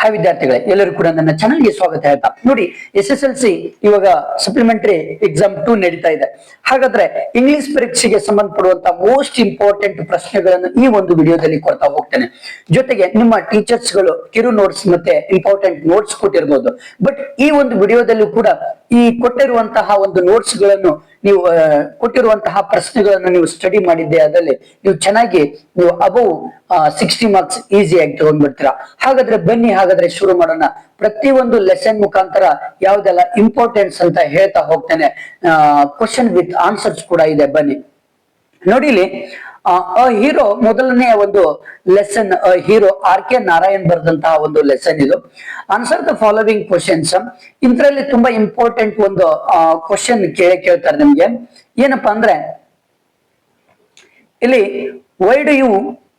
Hi ವಿದ್ಯಾರ್ಥಿಗಳೇ, ಎಲ್ಲರೂ ಕೂಡ ನನ್ನ ಚಾನಲ್ಗೆ ಸ್ವಾಗತ ಹೇಳ್ತಾ ನೋಡಿ ಎಸ್ ಎಸ್ ಎಲ್ ಸಿ ಇವಾಗ ಸಪ್ಲಿಮೆಂಟರಿ ಎಕ್ಸಾಮ್ ಟೂ ನಡೀತಾ ಇದೆ. ಹಾಗಾದ್ರೆ ಇಂಗ್ಲಿಷ್ ಪರೀಕ್ಷೆಗೆ ಸಂಬಂಧಪಡುವಂತ ಮೋಸ್ಟ್ ಇಂಪಾರ್ಟೆಂಟ್ ಪ್ರಶ್ನೆಗಳನ್ನು ಈ ಒಂದು ವಿಡಿಯೋದಲ್ಲಿ ಕೊಡ್ತಾ ಹೋಗ್ತೇನೆ. ಜೊತೆಗೆ ನಿಮ್ಮ ಟೀಚರ್ಸ್ಗಳು, ಕಿರು ನೋಟ್ಸ್ ಮತ್ತೆ ಇಂಪಾರ್ಟೆಂಟ್ ನೋಟ್ಸ್ ಕೊಟ್ಟಿರ್ಬೋದು. ಬಟ್ ಈ ಒಂದು ವಿಡಿಯೋದಲ್ಲೂ ಕೂಡ ಈ ಕೊಟ್ಟಿರುವಂತಹ ಒಂದು ನೋಟ್ಸ್ಗಳನ್ನು ನೀವು ಕೊಟ್ಟಿರುವಂತಹ ಪ್ರಶ್ನೆಗಳನ್ನು ನೀವು ಸ್ಟಡಿ ಮಾಡಿದ್ದೆ ಅದರಲ್ಲಿ ನೀವು ಚೆನ್ನಾಗಿ ನೀವು ಅಬೌವ್ ಸಿಕ್ಸ್ಟಿ ಮಾರ್ಕ್ಸ್ ಈಸಿಯಾಗಿ ತಗೊಂಡ್ಬಿಡ್ತೀರಾ. ಹಾಗಾದ್ರೆ ಬನ್ನಿ, ಹಾಗಾದ್ರೆ ಶುರು ಮಾಡೋಣ. ಪ್ರತಿಯೊಂದು ಲೆಸನ್ ಮುಖಾಂತರ ಯಾವ್ದೆಲ್ಲ ಇಂಪಾರ್ಟೆನ್ಸ್ ಅಂತ ಹೇಳ್ತಾ ಹೋಗ್ತೇನೆ. ಕ್ವಶನ್ ವಿತ್ ಆನ್ಸರ್ಸ್ ಕೂಡ ಇದೆ, ಬನ್ನಿ. ನೋಡಿ ಇಲ್ಲಿ ಹೀರೋ ಮೊದಲನೆಯ ಒಂದು lesson hero R K Narayan ಬರೆದಂತಹ ಒಂದು ಲೆಸನ್ ಇದು. ಆನ್ಸರ್ ದ ಫಾಲೋವಿಂಗ್ ಕ್ವಶನ್ಸ್ ಇದರಲ್ಲಿ ತುಂಬಾ ಇಂಪಾರ್ಟೆಂಟ್ ಒಂದು ಕ್ವಶನ್ ಕೇಳಿ, ಕೇಳ್ತಾರೆ ನಿಮ್ಗೆ. ಏನಪ್ಪಾ ಅಂದ್ರೆ, ಇಲ್ಲಿ why do you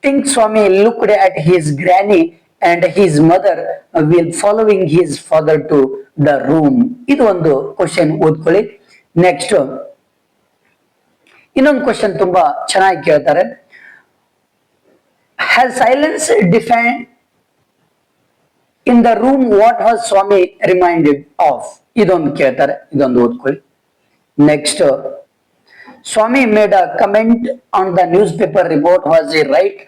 think Swami look at his granny and his mother will following his father to the room ಇದು ಒಂದು ಕ್ವಶನ್ ಓದ್ಕೊಳ್ಳಿ. ನೆಕ್ಸ್ಟ್ ಇನ್ನೊಂದು ಕ್ವಶನ್ ತುಂಬಾ ಚೆನ್ನಾಗಿ ಕೇಳ್ತಾರೆ. Has silence defined in the room what has Swami reminded of ಇದೊಂದು ಕೇಳ್ತಾರೆ, ಇದೊಂದು ಓದ್ಕೊಳ್ಳಿ. Next Swami made a comment on the newspaper report was a right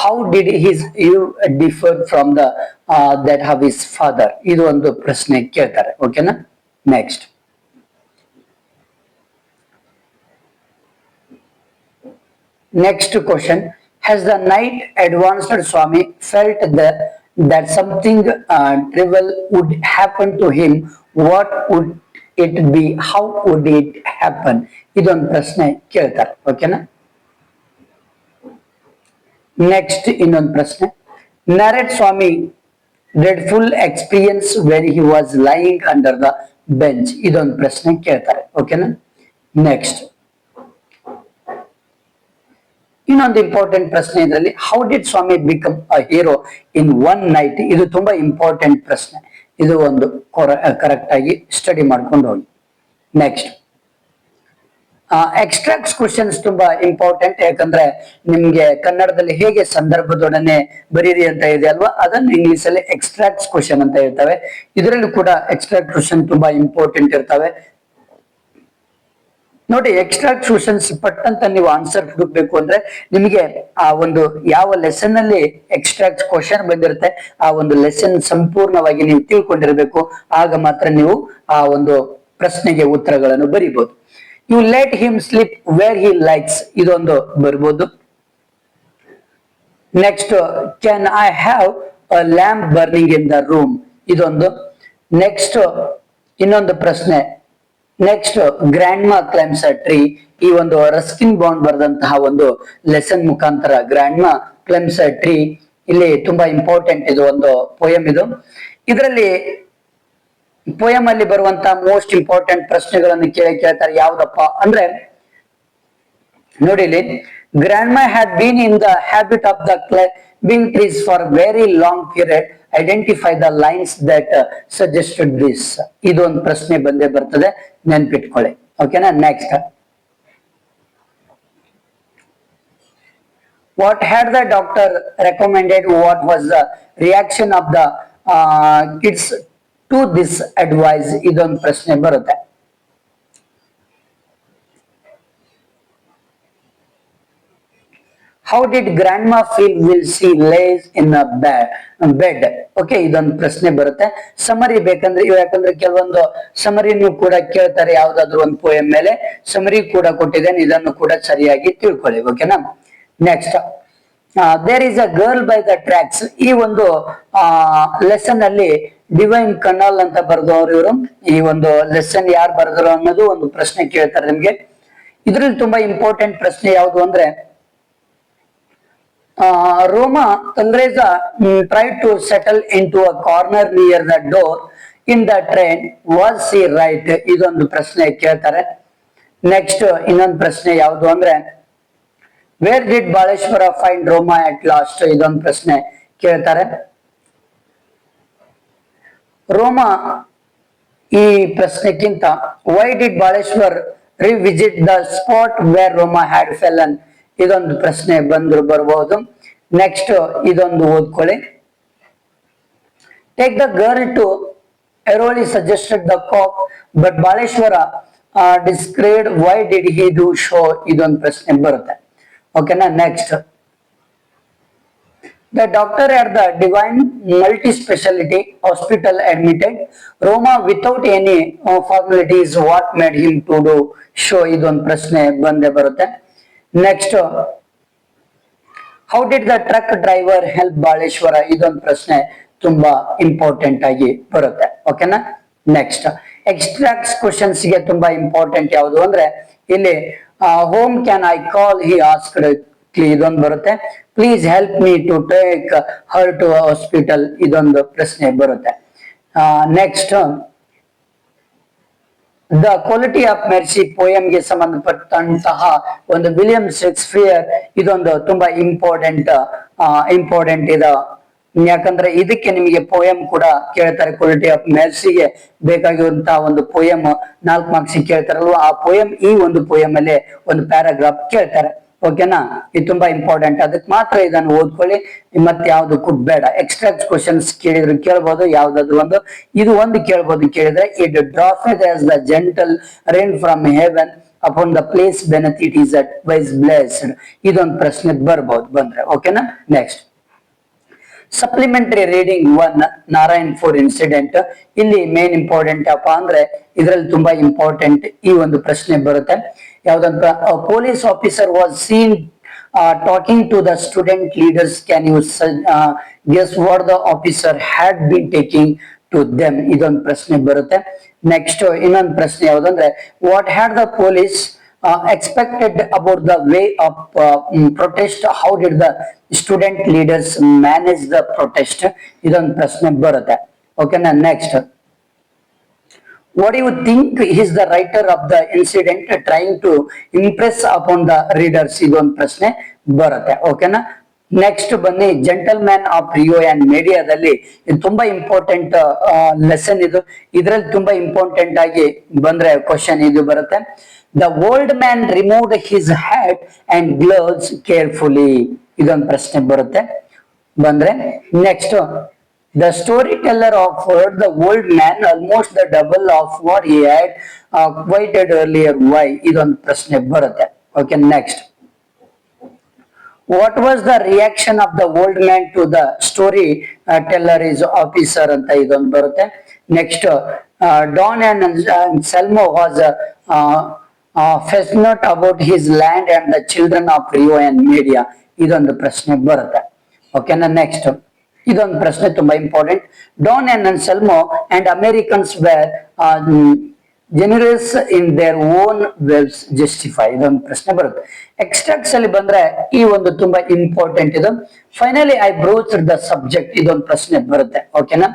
how did his view differ from that how his father ಇದು ಒಂದು ಪ್ರಶ್ನೆ ಕೇಳ್ತಾರೆ ಓಕೆನಾ next Next question. Has the night advanced Swami felt that, that something uh, trivial would happen to him? What would it be? How would it happen? ಇದೊಂದು ಪ್ರಶ್ನೆ ಕೇಳ್ತಾರೆ ಓಕೆನಾ next ಇನ್ನೊಂದು ಪ್ರಶ್ನೆ narrate Swami dreadful experience when he was lying under the bench ಇದೊಂದು ಪ್ರಶ್ನೆ ಕೇಳ್ತಾರೆ ಓಕೆನಾ ನೆಕ್ಸ್ಟ್ ಇನ್ನೊಂದು ಇಂಪಾರ್ಟೆಂಟ್ ಪ್ರಶ್ನೆ ಇದರಲ್ಲಿ how did Swami become a hero in one night ಇದು ತುಂಬಾ ಇಂಪಾರ್ಟೆಂಟ್ ಪ್ರಶ್ನೆ. ಇದು ಒಂದು ಕರೆಕ್ಟ್ ಆಗಿ ಸ್ಟಡಿ ಮಾಡ್ಕೊಂಡು ಹೋಗಿ. ನೆಕ್ಸ್ಟ್ ಎಕ್ಸ್ಟ್ರಾಕ್ಟ್ಸ್ ಕ್ವಶನ್ಸ್ ತುಂಬಾ ಇಂಪಾರ್ಟೆಂಟ್ ಯಾಕಂದ್ರೆ ನಿಮ್ಗೆ ಕನ್ನಡದಲ್ಲಿ ಹೇಗೆ ಸಂದರ್ಭದೊಡನೆ ಬರೀರಿ ಅಂತ ಇದೆ ಅಲ್ವಾ? ಅದನ್ನು ಇಂಗ್ಲಿಷ್ ಅಲ್ಲಿ ಎಕ್ಸ್ಟ್ರಾಕ್ಟ್ಸ್ ಕ್ವಶನ್ ಅಂತ ಇರ್ತವೆ ಇದರಲ್ಲೂ ಕೂಡ ಎಕ್ಸ್ಟ್ರಾಕ್ಟ್ ಕ್ವಶನ್ ತುಂಬಾ ಇಂಪಾರ್ಟೆಂಟ್ ಇರ್ತವೆ. ನೋಡಿ ಎಕ್ಸ್ಟ್ರಾ ಟ್ಯೂಷನ್ಸ್ ಪಟ್ಟಂತ ನೀವು ಆನ್ಸರ್ ಹುಡುಕ್ಬೇಕು ಅಂದ್ರೆ ನಿಮಗೆ ಆ ಒಂದು ಯಾವ ಲೆಸನ್ ಅಲ್ಲಿ ಎಕ್ಸ್ಟ್ರಾ ಕ್ವಶನ್ ಬಂದಿರುತ್ತೆ, ಆ ಒಂದು ಲೆಸನ್ ಸಂಪೂರ್ಣವಾಗಿ ನೀವು ತಿಳ್ಕೊಂಡಿರ್ಬೇಕು. ಆಗ ಮಾತ್ರ ನೀವು ಆ ಒಂದು ಪ್ರಶ್ನೆಗೆ ಉತ್ತರಗಳನ್ನು ಬರೀಬಹುದು you let him sleep where he likes ಇದೊಂದು ಬರ್ಬೋದು. Next can I have a lamp burning in the room ಇದೊಂದು. ನೆಕ್ಸ್ಟ್ ಇನ್ನೊಂದು ಪ್ರಶ್ನೆ. Next grandma climbs tree ಈ ಒಂದು ರಸ್ಕಿನ್ ಬಾಂಡ್ ಬರೆದಂತಹ ಒಂದು ಲೆಸನ್ ಮುಖಾಂತರ ಗ್ರ್ಯಾಂಡ್ ಮಾ ಕ್ಲೈಮ್ಸ್ ಟ್ರೀ ಇಲ್ಲಿ ತುಂಬಾ ಇಂಪಾರ್ಟೆಂಟ್ ಇದು ಒಂದು ಪೋಯಮ್ ಇದು. ಇದರಲ್ಲಿ ಪೋಯಮ್ ಅಲ್ಲಿ ಬರುವಂತಹ ಮೋಸ್ಟ್ ಇಂಪಾರ್ಟೆಂಟ್ ಪ್ರಶ್ನೆಗಳನ್ನು ಕೇಳಿ ಕೇಳ್ತಾರೆ, ಯಾವ್ದಪ್ಪ ಅಂದ್ರೆ, ನೋಡಿ ಇಲ್ಲಿ grandma had been in the habit of the climbing trees for very long period identify the lines that suggested this ಇದೊಂದು ಪ್ರಶ್ನೆ ಬಂದೇ ಬರ್ತದೆ ನೆನ್ಪಿಟ್ಕೊಳ್ಳಿ ಓಕೆನಾ next what had the doctor recommended what was the reaction of the uh, kids to this advice ಇದೊಂದು ಪ್ರಶ್ನೆ ಬರುತ್ತೆ How did grandma feel while she lays in a bed okay ಇದೊಂದು ಪ್ರಶ್ನೆ ಬರುತ್ತೆ. ಸಮರಿ ಬೇಕಂದ್ರೆ ಯಾಕಂದ್ರೆ ಕೆಲವೊಂದು ಸಮರಿ ನೀವು ಕೂಡ ಕೇಳ್ತಾರೆ, ಯಾವ್ದಾದ್ರು ಒಂದು ಪೋಯಂ ಮೇಲೆ. ಸಮರಿ ಕೂಡ ಕೊಟ್ಟಿದ್ದೇನೆ, ಇದನ್ನು ಕೂಡ ಸರಿಯಾಗಿ ತಿಳ್ಕೊಳ್ಳಿ ಓಕೆನಾ next there is a girl by the tracks ಈ ಒಂದು ಲೆಸನ್ ಅಲ್ಲಿ ಡಿವೈನ್ ಕನ್ನಲ್ ಅಂತ ಬರೆದವರು ಇವರು. ಈ ಒಂದು ಲೆಸನ್ ಯಾರು ಬರೆದ್ರು ಅನ್ನೋದು ಒಂದು ಪ್ರಶ್ನೆ ಕೇಳ್ತಾರೆ ನಿಮ್ಗೆ. ಇದ್ರಲ್ಲಿ ತುಂಬಾ ಇಂಪಾರ್ಟೆಂಟ್ ಪ್ರಶ್ನೆ ಯಾವುದು ಅಂದ್ರೆ uh, Roma Tandreza mm, tried to settle into a corner near the door in the train. Was she? ಇದೊಂದು ಪ್ರಶ್ನೆ ಕೇಳ್ತಾರೆ ನೆಕ್ಸ್ಟ್ ಇನ್ನೊಂದು ಪ್ರಶ್ನೆ ಯಾವುದು ಅಂದ್ರೆ where did Baleshwar find Roma at last ಇದೊಂದು ಪ್ರಶ್ನೆ ಕೇಳ್ತಾರೆ ರೋಮಾ ಈ ಪ್ರಶ್ನೆಗಿಂತ why did Baleshwar revisit the spot where Roma had fallen ಇದೊಂದು ಪ್ರಶ್ನೆ ಬಂದ್ರು ಬರಬಹುದು ನೆಕ್ಸ್ಟ್ ಇದೊಂದು ಓದ್ಕೊಳ್ಳಿ. Take the girl to ಎರೋಲಿ suggested the cop but Baleshwar disregarded why did he do so ಇದೊಂದು ಪ್ರಶ್ನೆ ಬರುತ್ತೆ. ಓಕೆನಾ next the doctor at the Divine multi speciality hospital admitted Roma without any formalities what made him to do so ಇದೊಂದು ಪ್ರಶ್ನೆ ಬಂದೇ ಬರುತ್ತೆ. Next how did the truck driver help Baleshwar ಇದೊಂದು ಪ್ರಶ್ನೆ ತುಂಬಾ ಇಂಪಾರ್ಟೆಂಟ್ ಆಗಿ ಬರುತ್ತೆ. ಓಕೆನಾ ನೆಕ್ಸ್ಟ್ ಎಕ್ಸ್ಟ್ರಾಕ್ಸ್ ಕ್ವಶನ್ಸ್ಗೆ ತುಂಬಾ ಇಂಪಾರ್ಟೆಂಟ್ ಯಾವುದು ಅಂದ್ರೆ, ಇಲ್ಲಿ whom can I call he asked ಇದೊಂದು ಬರುತ್ತೆ. Please help me to take her to hospital ಇದೊಂದು ಪ್ರಶ್ನೆ ಬರುತ್ತೆ. Next the quality of mercy ಗೆ ಸಂಬಂಧಪಟ್ಟಂತಹ ಒಂದು ವಿಲಿಯಂ ಶೇಕ್ಸ್ಪಿಯರ್ ಇದೊಂದು ತುಂಬಾ ಇಂಪಾರ್ಟೆಂಟ್ ಇಂಪಾರ್ಟೆಂಟ್ ಇದ. ಯಾಕಂದ್ರೆ ಇದಕ್ಕೆ ನಿಮಗೆ ಪೋಯಂ ಕೂಡ ಕೇಳ್ತಾರೆ ಕ್ವಾಲಿಟಿ ಆಫ್ ಮೆರ್ಸಿಗೆ ಬೇಕಾಗಿರುವಂತಹ ಒಂದು ಪೋಯಂ ನಾಲ್ಕು ಮಾರ್ಕ್ಸ್ ಕೇಳ್ತಾರಲ್ವ? ಆ ಪೋಯಂ ಈ ಒಂದು ಪೋಯಂ ಅಲ್ಲೇ ಒಂದು ಪ್ಯಾರಾಗ್ರಾಫ್ ಕೇಳ್ತಾರೆ. ಓಕೆನಾ? ಇದು ತುಂಬಾ ಇಂಪಾರ್ಟೆಂಟ್ ಅದಕ್ಕೆ ಮಾತ್ರ ಇದನ್ನು ಓದ್ಕೊಳ್ಳಿ. ಮತ್ತೆ ಯಾವ್ದಕ್ಕೂ ಬೇಡ. ಎಕ್ಸ್ಟ್ರಾ ಕ್ವಶನ್ಸ್ ಕೇಳಿದ್ರು ಕೇಳ್ಬೋದು, ಯಾವ್ದಾದ್ರು ಒಂದು. ಇದು ಒಂದು ಕೇಳ್ಬೋದು ಕೇಳಿದ್ರೆ it droppeth as the gentle rain from heaven upon the place beneath is twice blessed ಇದೊಂದು ಪ್ರಶ್ನೆ ಬರ್ಬೋದು ಬಂದ್ರೆ. ಓಕೆನಾ? Next supplementary reading one Narayan for incident ಇಲ್ಲಿ ಮೇನ್ ಇಂಪಾರ್ಟೆಂಟ್ ಅಪ್ಪ ಅಂದ್ರೆ, ಇದರಲ್ಲಿ ತುಂಬಾ ಇಂಪಾರ್ಟೆಂಟ್ ಈ ಒಂದು ಪ್ರಶ್ನೆ ಬರುತ್ತೆ. ಯಾವ್ದಂತ police officer was seen talking to the student leaders can you guess what the officer had been talking to them ಇದೊಂದು ಪ್ರಶ್ನೆ ಬರುತ್ತೆ. ನೆಕ್ಸ್ಟ್ ಇನ್ನೊಂದು ಪ್ರಶ್ನೆ ಯಾವ್ದಂದ್ರೆ what had the police uh, expected about the way of uh, mm, protest? How did the student leaders manage the protest? ಇದೊಂದು ಪ್ರಶ್ನೆ ಬರುತ್ತೆ. ಓಕೆನಾ next what do you think is the writer of the incident trying to impress upon the readers ಇದೊಂದು ಪ್ರಶ್ನೆ ಬರುತ್ತೆ ಓಕೆನಾ next ಬನ್ನಿ gentleman of Rio en ಮೀಡಿಯಾದಲ್ಲಿ ತುಂಬಾ ಇಂಪಾರ್ಟೆಂಟ್ ಲೆಸನ್ ಇದು ಇದ್ರಲ್ಲಿ ತುಂಬಾ ಇಂಪಾರ್ಟೆಂಟ್ ಆಗಿ ಬಂದ್ರೆ ಕ್ವಶನ್ ಇದು ಬರುತ್ತೆ the old man removed his hat and gloves carefully ಇದೊಂದು ಪ್ರಶ್ನೆ ಬರುತ್ತೆ ಬಂದ್ರೆ next the storyteller of the old man almost the double of what he had waited earlier why ಇದೊಂದು ಪ್ರಶ್ನೆ ಬರುತ್ತೆ. Okay next what was the reaction of the old man to the storyteller is officer ಅಂತ ಇದೊಂದು ಬರುತ್ತೆ. Next Don Anselmo was fastidious about his land and the children of Rio en Medio ಇದೊಂದು ಪ್ರಶ್ನೆ ಬರುತ್ತೆ. ಓಕೆನಾ ನೆಕ್ಸ್ಟ್ ಇದೊಂದು ಪ್ರಶ್ನೆ ತುಂಬಾ important Don Anselmo and Americans were generals in their own ways justify ಇದೊಂದು ಪ್ರಶ್ನೆ ಬರುತ್ತೆ. ಎಕ್ಸ್ಟ್ರಾಕ್ಸ್ ಅಲ್ಲಿ ಬಂದ್ರೆ ಈ ಒಂದು ತುಂಬಾ ಇಂಪಾರ್ಟೆಂಟ್ ಇದು. Finally I broach the subject ಇದೊಂದು ಪ್ರಶ್ನೆ ಬರುತ್ತೆ. ಓಕೆನಾ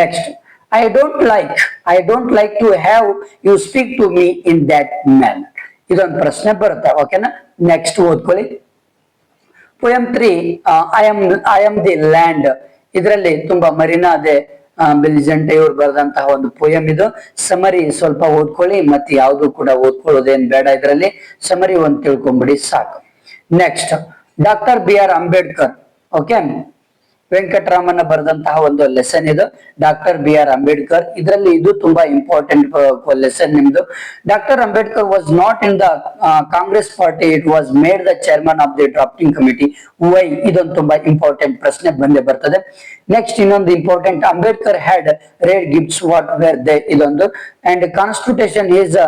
next I don't like I don't like to have you speak to me in that man ಇದೊಂದು ಪ್ರಶ್ನೆ ಬರುತ್ತೆ. ಓಕೆನಾ ನೆಕ್ಸ್ಟ್ ಓದ್ಕೊಳ್ಳಿ. Poem three I am I am the land ಇದರಲ್ಲಿ ತುಂಬಾ ಮರಿನಾ ಅದೇ ಬೆಲಿಜೆಂಟ್ ಇವ್ರು ಬರೆದಂತಹ ಒಂದು ಪೋಯಂ ಇದು. ಸಮರಿ ಸ್ವಲ್ಪ ಓದ್ಕೊಳ್ಳಿ ಮತ್ತೆ ಯಾವುದು ಕೂಡ ಓದ್ಕೊಳ್ಳೋದೇನ್ ಬೇಡ ಇದರಲ್ಲಿ. ಸಮರಿ ಒಂದ್ ತಿಳ್ಕೊಂಬಿಡಿ ಸಾಕು. Next doctor B R Ambedkar okay Venkataramana ಬರೆದಂತಹ ಒಂದು ಲೆಸನ್ ಇದು. ಡಾಕ್ಟರ್ ಬಿ ಆರ್ ಅಂಬೇಡ್ಕರ್ ಇದರಲ್ಲಿ ಇದು ತುಂಬಾ ಇಂಪಾರ್ಟೆಂಟ್ ಲೆಸನ್ ನಿಮ್ದು. Doctor Ambedkar was not in the Congress party it was made the chairman of the drafting committee why ಇದೊಂದು ತುಂಬಾ important ಪ್ರಶ್ನೆ ಬಂದೇ ಬರ್ತದೆ. ನೆಕ್ಸ್ಟ್ ಇನ್ನೊಂದು important Ambedkar had rare gifts what were they ಇದೊಂದು. And constitution is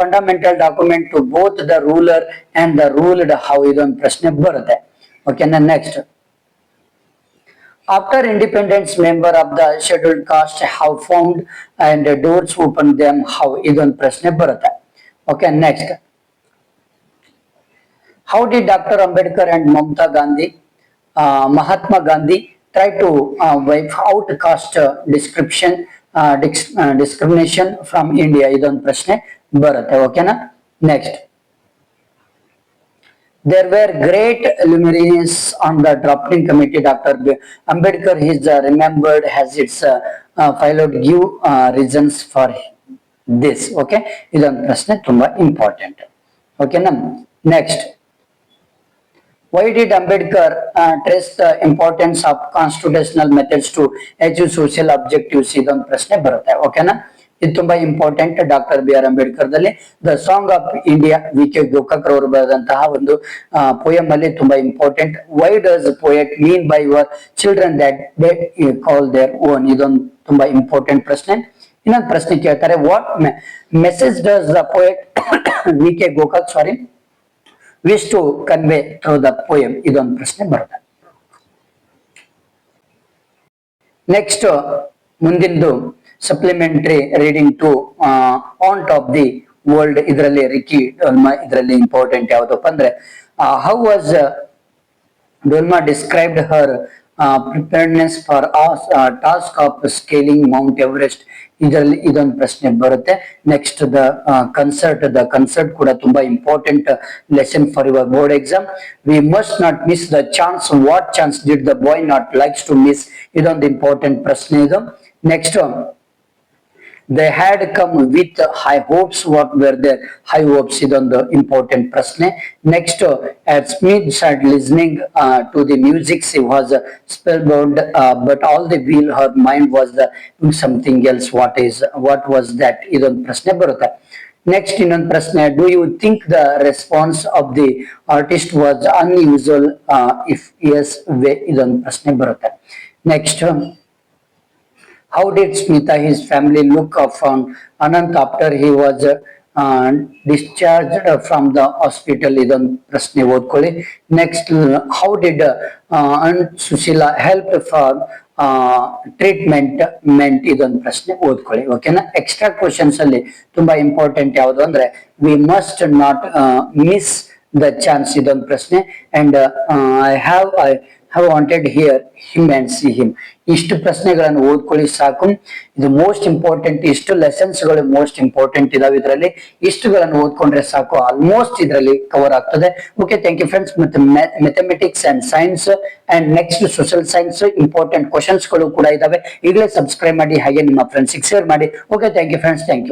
fundamental document to both the ruler and the ruled how ಇದೊಂದು ಪ್ರಶ್ನೆ ಬರುತ್ತೆ. ಓಕೆನಾ next after independence member of the scheduled caste have found and doors open them how ಇದೊಂದು ಪ್ರಶ್ನೆ ಬರುತ್ತೆ okay next how did dr ambedkar and mamta gandhi uh, mahatma gandhi try to uh, wipe out caste uh, description uh, dis- uh, discrimination from india ಇದೊಂದು ಪ್ರಶ್ನೆ ಬರುತ್ತೆ ಓಕೆನಾ next there were great luminaries on the drafting committee. Dr. B- Ambedkar is uh, remembered as its uh, uh, followed give uh, reasons for this. Okay, ಇದೊಂದು ಪ್ರಶ್ನೆ ತುಂಬಾ important ಓಕೆನಾ next why did Ambedkar trace the importance of constitutional methods to achieve social objectives ಇದೊಂದು ಪ್ರಶ್ನೆ ಬರುತ್ತೆ ಓಕೆನಾ ಇದು ತುಂಬಾ important doctor B R Ambedkar ದಲ್ಲಿ the song of India V K Gokak ಅವರು ಬರೆದಂತಹ ಒಂದು ಪೋಯಮ್ ಅಲ್ಲಿ ತುಂಬಾ important why does poet mean by your children that they call their own ಇದೊಂದು ತುಂಬಾ ಇಂಪಾರ್ಟೆಂಟ್ ಪ್ರಶ್ನೆ. ಇನ್ನೊಂದು ಪ್ರಶ್ನೆ ಕೇಳ್ತಾರೆ what message does the poet V K Gokak sorry wish to convey through the poem ಇದೊಂದು ಪ್ರಶ್ನೆ ಬರುತ್ತೆ. ನೆಕ್ಸ್ಟ್ ಮುಂದಿಂದು supplementary reading two on top the world ಇದರಲ್ಲಿ ರಿಕಿ ಇದರಲ್ಲಿ ಇಂಪಾರ್ಟೆಂಟ್ ಯಾವುದಪ್ಪ ಅಂದ್ರೆ how was Dolma described her preparedness for task of scaling Mount Everest ಇದರಲ್ಲಿ ಇದೊಂದು ಪ್ರಶ್ನೆ ಬರುತ್ತೆ. Next the concert the concert ಕೂಡ ತುಂಬಾ important lesson for your board exam we must not miss the chance what chance did the boy not likes to miss ಇದೊಂದು important ಪ್ರಶ್ನೆ ಇದು. Next they had come with high hopes what were their high hopes ಇದೊಂದು important ಪ್ರಶ್ನೆ next as Smita start listening to the music she was spellbound but all the while her mind was the something else what is what was that ಇದೊಂದು ಪ್ರಶ್ನೆ ಬರುತ್ತೆ next ಇನ್ನೊಂದು ಪ್ರಶ್ನೆ do you think the response of the artist was unusual if yes why ಇದೊಂದು ಪ್ರಶ್ನೆ ಬರುತ್ತೆ next how did Smita, his family look upon Anant after he was uh, discharged from the hospital? ಇದೊಂದು ಪ್ರಶ್ನೆ ಓದ್ಕೊಳ್ಳಿ. Next how did Sushila help for treatment made ಇದೊಂದು ಪ್ರಶ್ನೆ ಓದ್ಕೊಳ್ಳಿ ಓಕೆನಾ ಎಕ್ಸ್ಟ್ರಾ ಕ್ವಶನ್ಸ್ ಅಲ್ಲಿ ತುಂಬಾ ಇಂಪಾರ್ಟೆಂಟ್ ಯಾವುದು ಅಂದ್ರೆ we must not miss the chance ಇದೊಂದು ಪ್ರಶ್ನೆ. And I have I have wanted hear him and see him ಇಷ್ಟು ಪ್ರಶ್ನೆಗಳನ್ನು ಓದ್ಕೊಳ್ಳಿ ಸಾಕು. ಇದು ಮೋಸ್ಟ್ ಇಂಪಾರ್ಟೆಂಟ್ ಇಷ್ಟು ಲೆಸನ್ಸ್ಗಳು ಮೋಸ್ಟ್ ಇಂಪಾರ್ಟೆಂಟ್ ಇದಾವೆ ಇದರಲ್ಲಿ. ಇಷ್ಟುಗಳನ್ನು ಓದ್ಕೊಂಡ್ರೆ ಸಾಕು ಆಲ್ಮೋಸ್ಟ್ ಇದರಲ್ಲಿ ಕವರ್ ಆಗ್ತದೆ. ಓಕೆ ಥ್ಯಾಂಕ್ ಯು ಫ್ರೆಂಡ್ಸ್ ಮತ್ತೆ mathematics and science and next social science important ಕ್ವಶನ್ಸ್ಗಳು ಕೂಡ ಇದಾವೆ. ಈಗಲೇ ಸಬ್ಸ್ಕ್ರೈಬ್ ಮಾಡಿ, ಹಾಗೆ ನಿಮ್ಮ ಫ್ರೆಂಡ್ಸ್ ಶೇರ್ ಮಾಡಿ. Okay thank you friends thank you